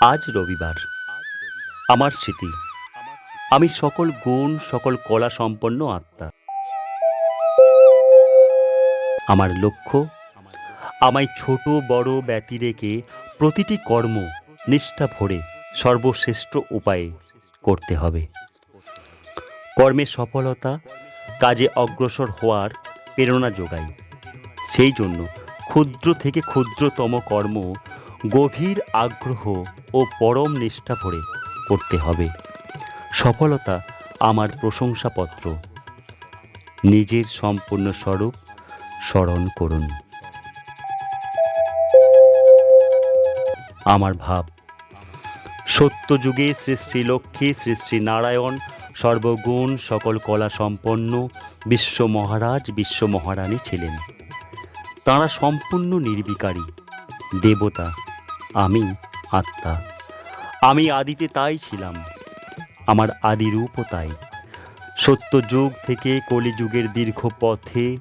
আজ রবিবার। আমার স্মৃতি। আমি সকল গুণ, সকল কলা সম্পন্ন আত্মা। আমার লক্ষ্য, আমায় ছোট, বড়, ব্যতি রেখে প্রতিটি কর্ম, নিষ্ঠা ভরে সর্বশ্রেষ্ঠ উপায়ে করতে হবে। কর্মের সফলতা, কাজে অগ্রসর হওয়ার প্রেরণা যোগায় সেই জন্য ক্ষুদ্র থেকে ক্ষুদ্রতম কর্ম গভীর আগ্রহ ও পরম নিষ্ঠা ভরে করতে হবে। সফলতা আমার প্রশংসাপত্র। নিজের সম্পূর্ণ স্বরূপ স্মরণ করুন। আমার ভাব, সত্যযুগে শ্রী শ্রী লক্ষ্মী, শ্রী শ্রী নারায়ণ, সর্বগুণ সকল কলা সম্পন্ন বিশ্ব মহারাজ, বিশ্ব মহারানী ছিলেন। তাঁরা সম্পূর্ণ নির্বিকারী, দেবতা আমি আত্মা। আমি আদিতে তাই ছিলাম। আমার আদি রূপও তাই। সত্যযুগ থেকে কলিযুগের দীর্ঘ পথে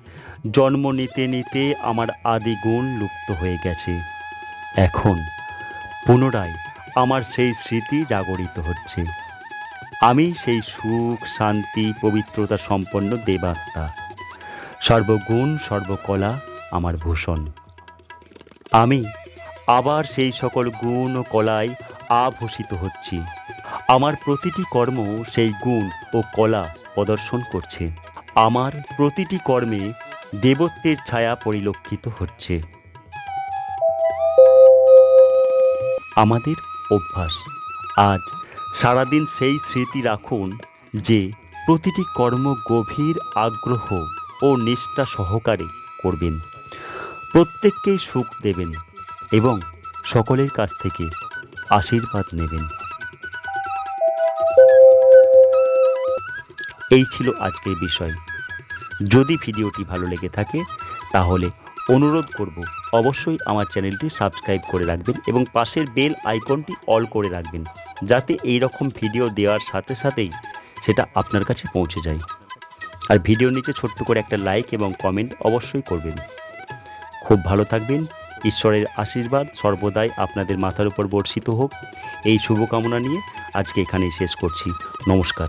জন্ম নিতে নিতে আমার আদি গুণ লুপ্ত হয়ে গেছে। এখন পুনরায় আমার সেই স্মৃতি জাগরিত হচ্ছে। আমি সেই সুখ, শান্তি, পবিত্রতা সম্পন্ন দেবাত্মা। সর্বগুণ, সর্বকলা আমার ভূষণ। আমি আবার সেই সকল গুণ ও কলায় আভূষিত হচ্ছি। আমার প্রতিটি কর্ম সেই গুণ ও কলা প্রদর্শন করছে। আমার প্রতিটি কর্মে দেবত্বের ছায়া পরিলক্ষিত হচ্ছে। আমাদের অভ্যাস। আজ সারাদিন সেই স্মৃতি রাখুন যে প্রতিটি কর্ম গভীর আগ্রহ ও নিষ্ঠা সহকারে করবেন। প্রত্যেককেই সুখ দেবেন। এবং সকলের কাছ থেকে আশীর্বাদ নেবেন। এই ছিল আজকের বিষয়। যদি ভিডিওটি ভালো লেগে থাকে, তাহলে অনুরোধ করব অবশ্যই আমার চ্যানেলটি সাবস্ক্রাইব করে রাখবেন এবং পাশের বেল আইকনটি অল করে রাখবেন, যাতে এই রকম ভিডিও দেওয়ার সাথে সাথেই সেটা আপনার কাছে পৌঁছে যায়। আর ভিডিওর নিচে ছোট্ট করে একটা লাইক এবং কমেন্ট অবশ্যই করবেন। খুব ভালো থাকবেন। ঈশ্বরের আশীর্বাদ সর্বদাই আপনাদের মাথার উপর বর্ষিত হোক। এই শুভকামনা নিয়ে আজকে এখানেই শেষ করছি। নমস্কার।